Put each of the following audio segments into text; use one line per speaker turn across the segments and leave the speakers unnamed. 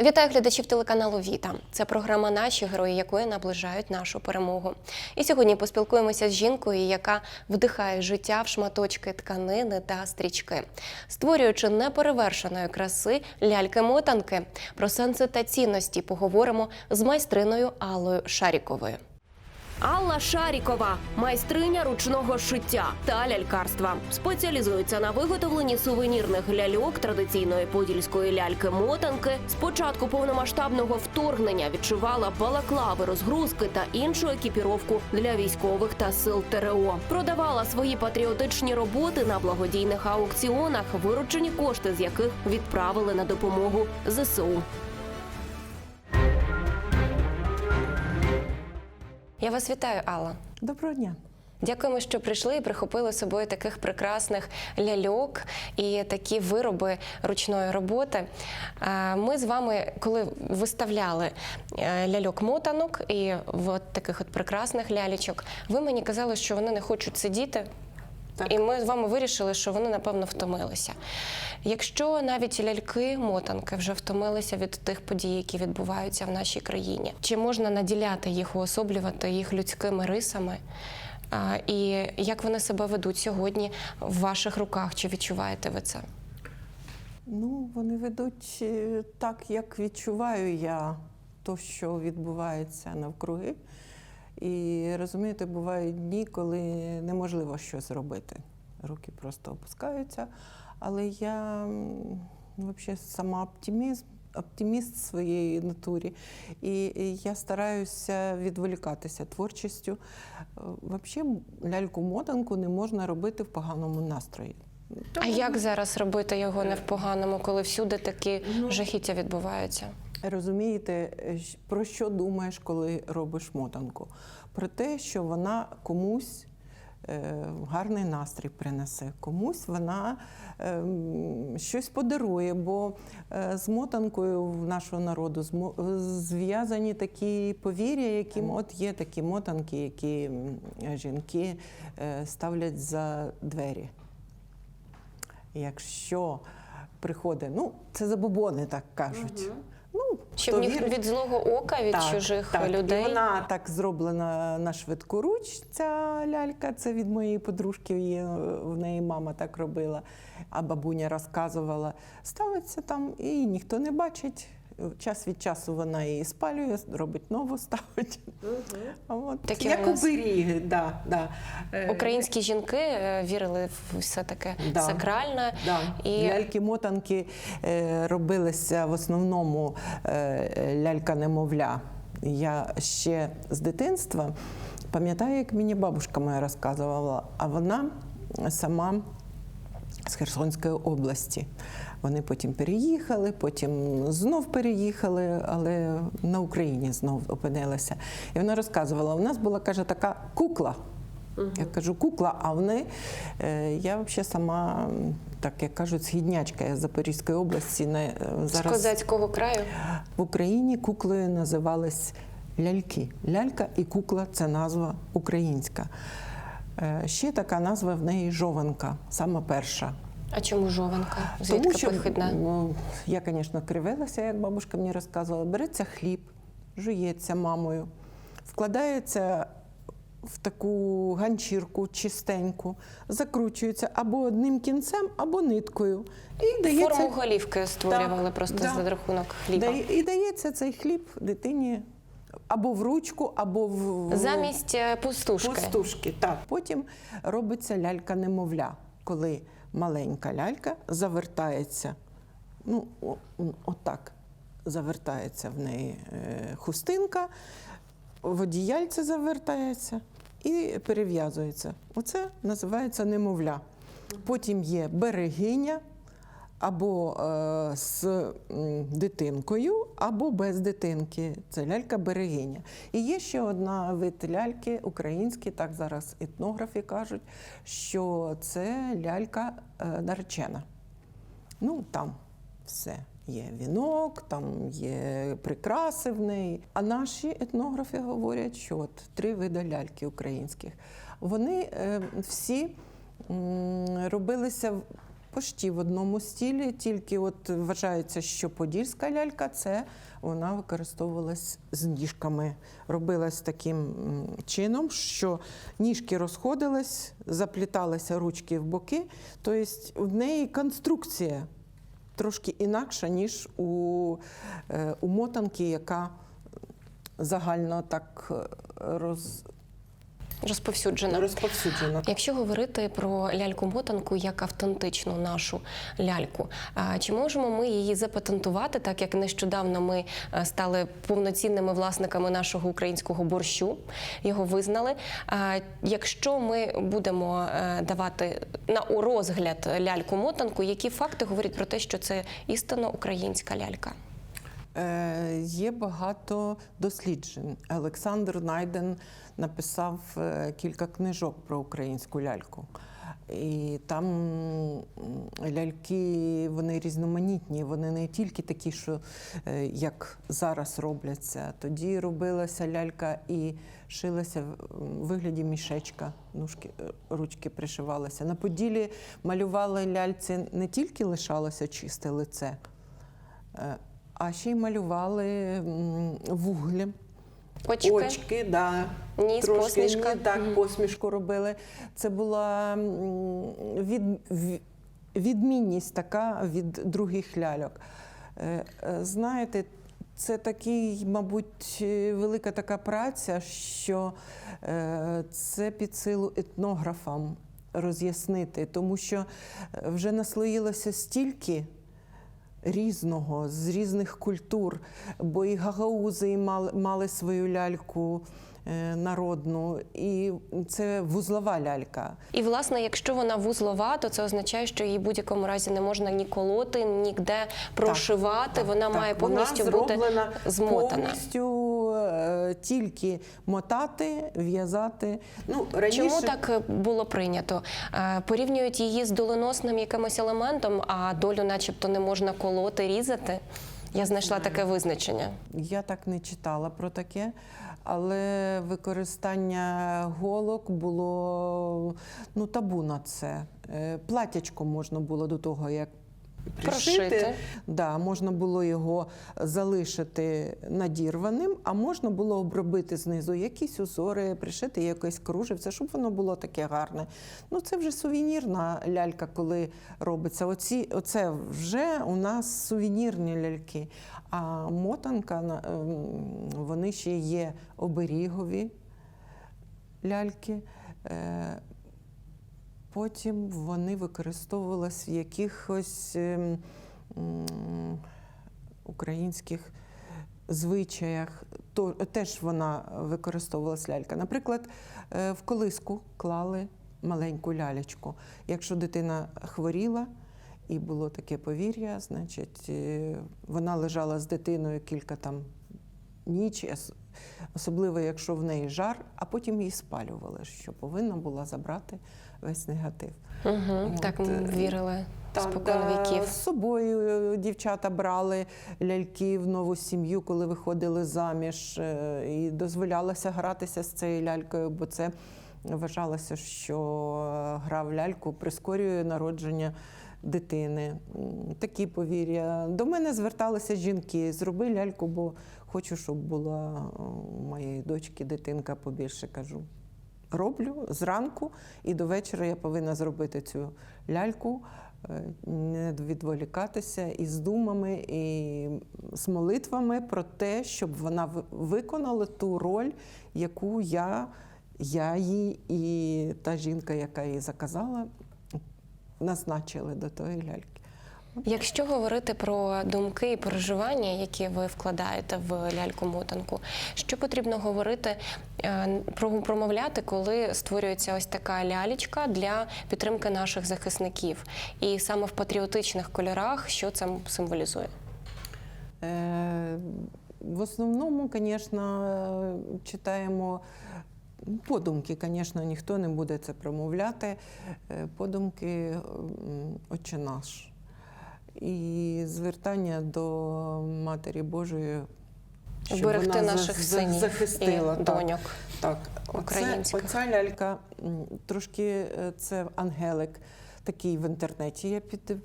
Вітаю глядачів телеканалу Віта. Це програма Наші герої, якої наближають нашу перемогу. І сьогодні поспілкуємося з жінкою, яка вдихає життя в шматочки тканини та стрічки, створюючи неперевершеної краси ляльки-мотанки. Про сенси та цінності поговоримо з майстриною Аллою Шаріковою. Алла Шарікова, майстриня ручного шиття та лялькарства, спеціалізується на виготовленні сувенірних ляльок традиційної подільської ляльки-мотанки. З початку повномасштабного вторгнення відшивала балаклави, розгрузки та іншу екіпіровку для військових та сил ТРО. Продавала свої патріотичні роботи на благодійних аукціонах, виручені кошти з яких відправили на допомогу ЗСУ. Я вас вітаю, Алла.
Доброго дня.
Дякуємо, що прийшли і прихопили з собою таких прекрасних ляльок і такі вироби ручної роботи. Е, Ми з вами, коли виставляли е, ляльок-мотанок і от таких от прекрасних лялечок, ви мені казали, що вони не хочуть сидіти.
Так.
І ми з вами вирішили, що вони напевно втомилися. Якщо навіть ляльки-мотанки вже втомилися від тих подій, які відбуваються в нашій країні, чи можна наділяти їх, уособлювати їх людськими рисами? А, І як вони себе ведуть сьогодні в ваших руках? Чи відчуваєте ви це?
Ну, вони ведуть е, так, як відчуваю я то, що відбувається навкруги. І розумієте, бувають дні, коли неможливо щось робити. Руки просто опускаються. Але я взагалі сама оптимізм, оптиміст своєї натурі. І, і я стараюся відволікатися творчістю. Взагалі, ляльку-мотанку не можна робити в поганому настрої.
А як зараз робити його не в поганому, коли всюди такі жахіття відбуваються?
Розумієте, е, про що думаєш, коли робиш мотанку? Про те, що вона комусь е, гарний настрій принесе, комусь вона ем, щось подарує, бо е, з мотанкою в нашого народу зв'язані такі повір'я, які от є такі мотанки, які жінки е, ставлять за двері. Якщо приходить, ну це забобони так кажуть. Ну,
Щоб ні від злого ока, від чужих
так.
людей.
І вона так зроблена на швидку руч, ця лялька. Це від моєї подружки, її, в неї мама так робила, а бабуня розказувала. Ставиться там і ніхто не бачить. Час від часу вона її спалює, робить нову, ставить. А от,
Такі
як
у нас-
оберіги, да, да. Е,
Українські жінки е, вірили в все таке
Да.
сакральне.
Да.
І
Ляльки-мотанки е, робилися в основному лялька-немовля. Я ще з дитинства пам'ятаю, як мені бабушка моя розказувала, а вона сама з Херсонської області. Вони потім переїхали, потім знов переїхали, але на Україні знов опинилися. І вона розказувала: у нас була каже, така кукла. Я кажу, кукла, а вони. Е, я взагалі сама, так як кажуть, східнячка я з Запорізької області. Не, е,
з козацького краю.
в Україні куклею називались ляльки. Лялька і кукла це назва українська. Е, Ще така назва в неї жованка, сама перша.
А чому жованка? Звідки похідна?
ну, я, звісно, кривилася, як бабушка мені розказувала. Береться хліб, жується мамою, вкладається в таку ганчірку чистеньку, закручується або одним кінцем, або ниткою. І дається,
Форму голівки створювали
Так,
просто
да.
за рахунок хліба.
І дається цей хліб дитині або в ручку, або в, в
Замість е, пустушки.
Пустушки, так. Потім робиться лялька-немовля, коли маленька лялька завертається, ну, отак завертається в неї е, хустинка, водіяльце завертається і перев'язується. Оце називається немовля. Потім є берегиня. Або е, з дитинкою, або без дитинки. Це лялька-берегиня. І є ще одна вид ляльки українські, так зараз етнографи кажуть, що це лялька е, наречена. Ну, там все. Є вінок, там є прикраси в неї. А наші етнографи говорять, що от три види ляльки українських. Вони е, всі робилися Почти в одному стілі, тільки от вважається, що подільська лялька це вона використовувалась з ніжками. Робилась таким чином, що ніжки розходились, запліталися ручки в боки. Тобто в неї конструкція трошки інакша, ніж у, е, у мотанки, яка загально так е, роз,
Розповсюджена.
розповсюджена.
Якщо говорити про ляльку-мотанку як автентичну нашу ляльку, чи можемо ми її запатентувати, так як нещодавно ми е, стали повноцінними власниками нашого українського борщу, його визнали. Якщо ми будемо е, давати на розгляд ляльку-мотанку, які факти говорять про те, що це істинно українська лялька?
Е, Є багато досліджень. Олександр Найден написав е, кілька книжок про українську ляльку. І там ляльки вони різноманітні, вони не тільки такі, що е, як зараз робляться. Тоді робилася лялька і шилася в вигляді мішечка, ножки, ручки пришивалися. На поділі малювали ляльці не тільки лишалося чисте лице, а ще й малювали м, вуглем.
Очки,
Очки, да.
ніс,
Трошки
посмішка.
ні, так, посмішку робили. Це була від, відмінність така від других ляльок. Е, е, Знаєте, це такий, мабуть, е, велика така праця, що це під силу етнографам роз'яснити, тому що вже наслоїлося стільки різного, з різних культур, бо і гагаузи і мали, мали свою ляльку е, народну, і це вузлова лялька.
І власне, якщо вона вузлова, то це означає, що її в будь-якому разі не можна ні колоти, ніде прошивати.
Так,
вона
так,
має повністю
вона
бути змотана.
Повністю тільки мотати, в'язати. Ну, раніше...
Чому так е, було прийнято? Е, Порівнюють її з доленосним якимось елементом, а долю, начебто, не можна колоти, різати. Я знайшла таке визначення.
Я так не читала про таке, але використання голок було ну, табу на це. Е, Платячко можна було до того, як пришити.
Прошити.
Да, можна було його залишити надірваним, а можна було обробити знизу якісь узори, пришити якесь кружевце, щоб воно було таке гарне. Ну, це вже сувенірна лялька, коли робиться. Оці, оце вже у нас сувенірні ляльки. А мотанка, ем, вони ще є оберігові ляльки. Потім вони використовувалися в якихось ем, українських звичаях. То, теж вона використовувалась лялька. Наприклад, е, в колиску клали маленьку лялечку. Якщо дитина хворіла і було таке повір'я, значить е, вона лежала з дитиною кілька там ніч, особливо якщо в неї жар, а потім її спалювали, що повинна була забрати весь негатив.
Угу,
От,
так
е,
вірили
Так,
віків.
З собою е, дівчата брали ляльки в нову сім'ю, коли виходили заміж, е, і дозволялося гратися з цією лялькою, бо це вважалося, що гра в ляльку прискорює народження дитини. Такі повір'я. До мене зверталися жінки: зроби ляльку, бо хочу, щоб була е, у моєї дочки дитинка побільше кажу. Роблю зранку і до вечора я повинна зробити цю ляльку, е, не відволікатися і з думами, і з молитвами про те, щоб вона виконала ту роль, яку я, я їй і та жінка, яка її заказала, назначили до тої ляльки.
Якщо говорити про думки і переживання, які ви вкладаєте в ляльку-мотанку, що потрібно говорити, е, про- промовляти, коли створюється ось така лялечка для підтримки наших захисників, і саме в патріотичних кольорах, що це символізує?
Е, В основному, звісно, читаємо подумки, звісно, ніхто не буде це промовляти. Е, Подумки Отче наш. І звертання до Матері Божої. щоб
Вберегти
вона
наших синів
захистила
і
так.
доньок.
Так,
Українських.
Оце, оця лялька трошки е, це ангелик, такий в інтернеті я під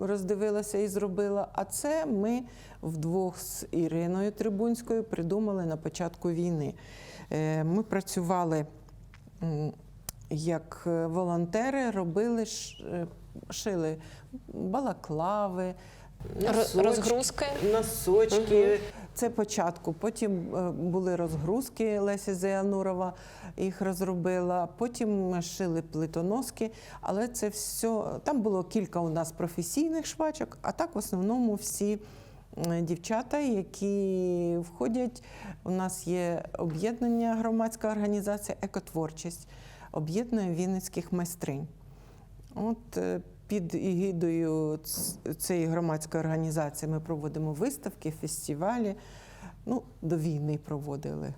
роздивилася і зробила. А це ми вдвох з Іриною Трибунською придумали на початку війни. Е, Ми працювали як е, волонтери, робили шили балаклави. Носочки,
Розгрузки.
Носочки. Це початку. Потім е, були розгрузки Леся Зеянурова їх розробила. Потім шили плитоноски. Але це все там було кілька у нас професійних швачок, а так в основному всі. е, Дівчата, які входять, у нас є об'єднання, громадська організація Екотворчість, об'єднує вінницьких майстринь. От е, під егідою цієї громадської організації ми проводимо виставки, фестивалі. Ну, до війни проводили.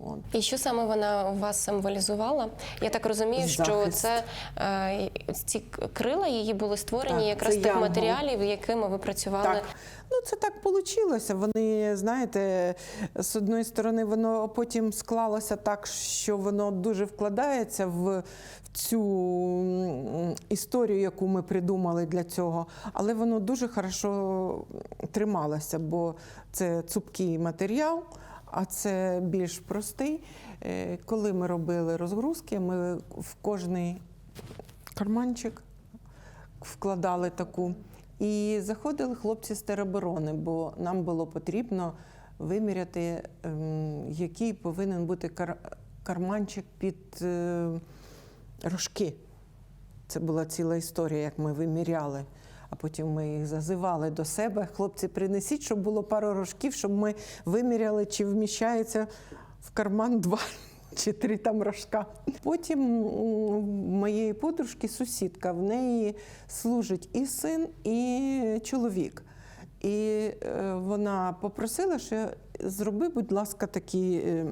От.
І що саме вона у вас символізувала? Я так розумію, що це е, ці крила її були створені
Так,
якраз з тих
янгол.
матеріалів, якими ви працювали.
Так. Ну, це так вийшло. Вони, знаєте, з одної сторони, воно потім склалося так, що воно дуже вкладається в, в цю історію, яку ми придумали для цього. Але воно дуже хорошо трималося, бо це цупкий матеріал, а це більш простий. Е, Коли ми робили розгрузки, ми в кожний карманчик вкладали таку. І заходили хлопці з тероборони, бо нам було потрібно виміряти, ем, який повинен бути кар- карманчик під е, рожки. Це була ціла історія, як ми виміряли. А потім ми їх зазивали до себе. Хлопці, принесіть, щоб було пару рожків, щоб ми виміряли, чи вміщається в карман два чи три там рожка. Потім в моєї подружки сусідка, в неї служить і син, і чоловік. І е, вона попросила, що зроби, будь ласка, такі е,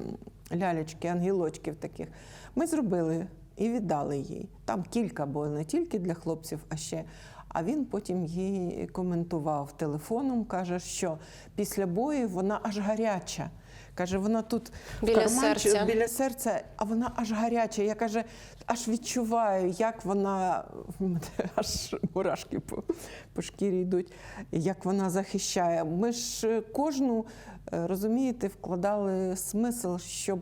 лялечки, ангелочків таких. Ми зробили і віддали їй. Там кілька, бо не тільки для хлопців, а ще. А він потім їй коментував телефоном, каже, що після бою вона аж гаряча. Каже, вона тут в
Біля
карманчі-
серця.
біля серця, а вона аж гаряча. Я каже, аж відчуваю, як вона в мене аж мурашки по, по шкірі йдуть, як вона захищає. Ми ж кожну, е, розумієте, вкладали смисл, щоб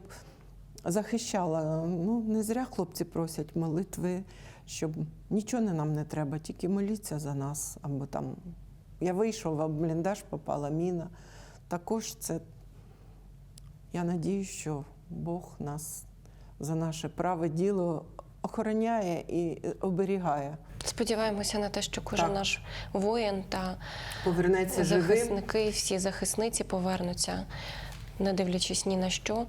захищала. Ну, не зря хлопці просять молитви, щоб нічого не нам не треба, тільки моліться за нас. Або там я вийшов, а в бліндаж попала міна. Також це я надію, що Бог нас за наше праве діло охороняє і оберігає.
Сподіваємося на те, що кожен
Так.
наш воїн та
Повернеться живим.
захисники, всі захисниці повернуться. Не дивлячись ні на що.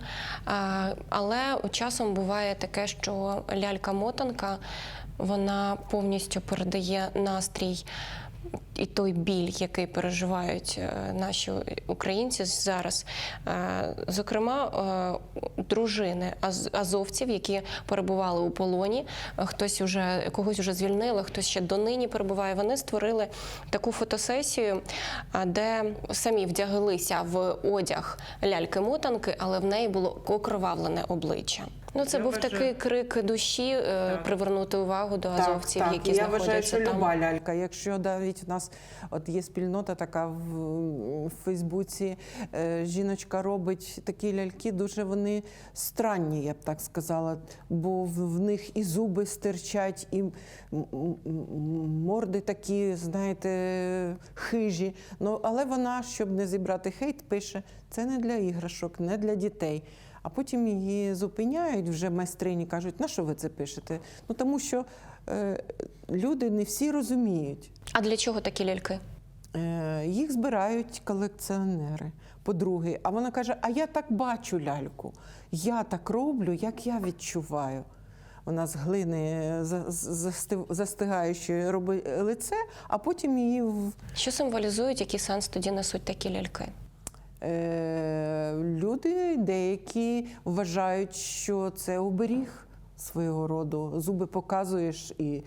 Але часом буває таке, що лялька-мотанка вона повністю передає настрій і той біль, який переживають е, наші українці зараз. Е, Зокрема, е, дружини аз- азовців, які перебували у полоні, хтось уже когось вже звільнили, хтось ще донині перебуває. Вони створили таку фотосесію, де самі вдяглися в одяг ляльки-мотанки, але в неї було окровавлене обличчя. Ну, це
Я
був
вважаю-
такий крик душі е,
Так.
привернути увагу до азовців,
так,
які
я
знаходяться
вважаю, що
там.
люба лялька. Якщо навіть у нас от є спільнота така в, в Фейсбуці, е, жіночка робить такі ляльки, дуже вони странні, я б так сказала, бо в, в них і зуби стирчать, і м- м- м- морди такі, знаєте, хижі. Ну, але вона, щоб не зібрати хейт, пише: це не для іграшок, не для дітей. А потім її зупиняють вже майстрині, кажуть, на що ви це пишете? Ну тому що е, люди не всі розуміють.
А для чого такі ляльки?
Е, їх збирають колекціонери, подруги. А вона каже: А я так бачу ляльку, я так роблю, як я відчуваю. Вона з глини застигаючи робить лице, а потім її в
Що символізують, який сенс тоді несуть такі ляльки?
Е, люди деякі вважають, що це оберіг свого роду. Зуби показуєш і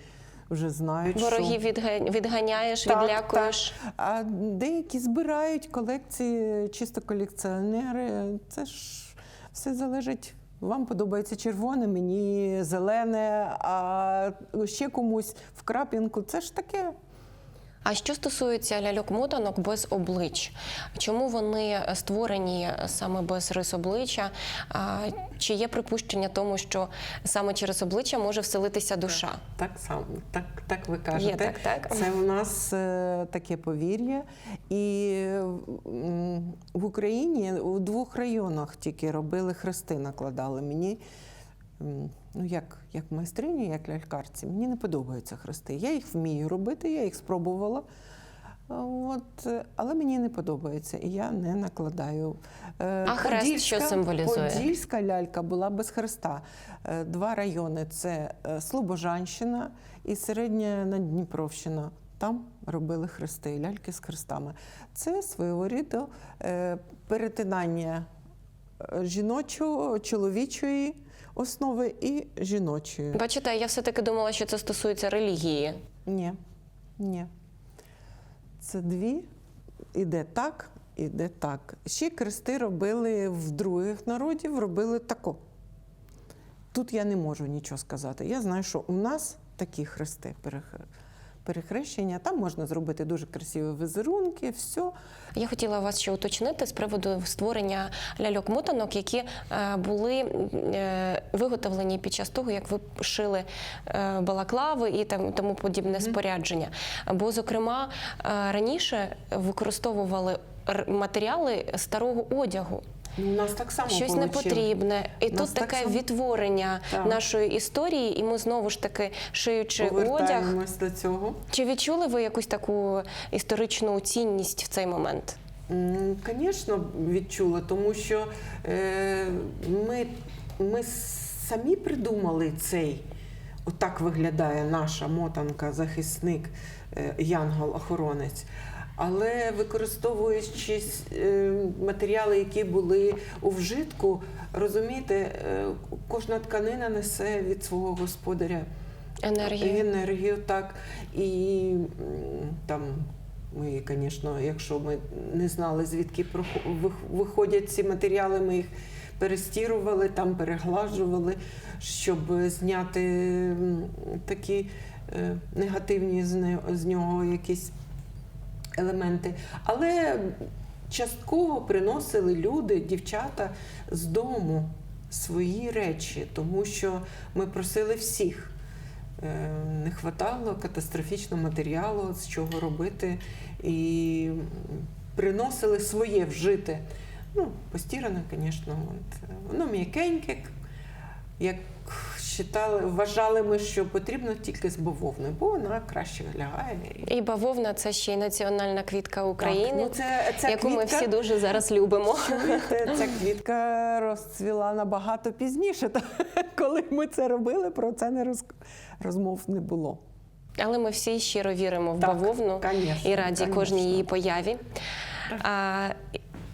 вже знають,
Ворогів
що...
відганяєш,
Так,
відлякуєш.
А деякі збирають колекції, чисто колекціонери. Це ж все залежить Вам подобається червоне, мені зелене, а ще комусь в крапінку. Це ж таке.
А що стосується ляльок-мотанок без облич, чому вони створені саме без рис обличчя? Чи є припущення тому, що саме через обличчя може вселитися душа?
Так само, так, так ви кажете.
так, так.
Це у нас е, таке повір'я. І в Україні у двох районах тільки робили хрести, накладали. Мені, ну як, як майстрині, як лялькарці, мені не подобаються хрести. Я їх вмію робити, я їх спробувала. От, але мені не подобається, і я не накладаю. Е,
А хрест що символізує?
Подільська лялька була без хреста. Е, Два райони це е, Слобожанщина і Середня Надніпровщина. Там робили хрести, ляльки з хрестами. Це свого роду перетинання жіночого, чоловічої основи і жіночої.
Бачите, я все-таки думала, що це стосується релігії.
Ні, ні. Це дві. Іде так, іде так. Ще крести робили в других народів, робили тако. Тут я не можу нічого сказати. Я знаю, що у нас такі хрести перех- перехрещення. Там можна зробити дуже красиві візерунки, все.
Я хотіла вас ще уточнити з приводу створення ляльок-мотанок, які е, були е, виготовлені під час того, як ви шили е, балаклави і там тому подібне спорядження. Бо, зокрема, раніше використовували матеріали старого одягу.
Ну, у нас так само
Щось
получилось.
непотрібне, і
Нас
тут
так
таке
само-
відтворення
Так.
нашої історії, і ми знову ж таки шиючи одяг.
До цього.
Чи відчули ви якусь таку історичну цінність в цей момент?
Звісно, відчула, тому що е, ми, ми самі придумали цей. Отак виглядає наша мотанка, захисник, е, янгол-охоронець. Але використовуючи е, матеріали, які були у вжитку, розумієте, е, кожна тканина несе від свого господаря
Енергію.
енергію, так. І там ми, звісно, якщо ми не знали, звідки виходять ці матеріали, ми їх перестірували, там переглажували, щоб зняти такі е, негативні з нього якісь елементи. Але частково приносили люди, дівчата з дому свої речі, тому що ми просили всіх. Е, Не хватало катастрофічного матеріалу, з чого робити, і приносили своє вжите. Ну, постіране, звісно, воно м'якеньке, як считали, вважали ми, що потрібно тільки з бавовни, бо вона краще лягає. І
бавовна це ще й національна квітка України,
Так, ну це, ця
яку ми всі дуже зараз любимо.
Чуєте, ця квітка розцвіла набагато пізніше. Коли ми це робили, про це не роз... розмов не було.
Але ми всі щиро віримо в
Так,
бавовну
конечно,
і раді
конечно.
кожній її появі. А,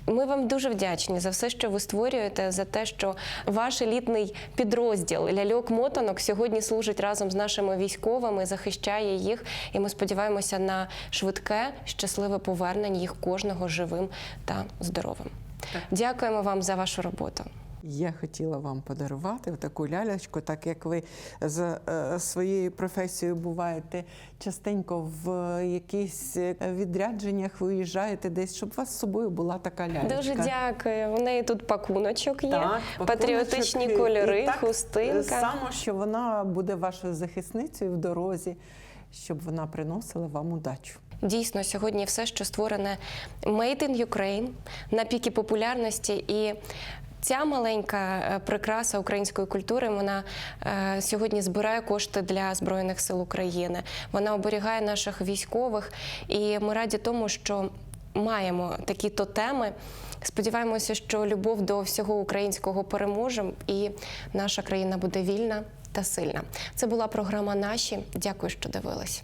ми вам дуже вдячні за все, що ви створюєте, за те, що ваш елітний підрозділ ляльок мотанок сьогодні служить разом з нашими військовими, захищає їх. І ми сподіваємося на швидке, щасливе повернення їх кожного живим та здоровим.
Так.
Дякуємо вам за вашу роботу.
Я хотіла вам подарувати таку лялячку, так як ви з е, своєю професією буваєте частенько в якісь е, відрядженнях виїжджаєте десь, щоб у вас з собою була така лялечка.
Дуже дякую. У неї тут пакуночок є,
Так,
патріотичні
пакуночок, і-
кольори,
і так,
хустинка.
Саме, що вона буде вашою захисницею в дорозі, щоб вона приносила вам удачу.
Дійсно, сьогодні все, що створене Made in Ukraine на піки популярності і. Ця маленька е, прикраса української культури вона е, сьогодні збирає кошти для збройних сил України. Вона оберігає наших військових, і ми раді тому, що маємо такі тотеми. Сподіваємося, що любов до всього українського переможе, і наша країна буде вільна та сильна. Це була програма Наші. Дякую, що дивились.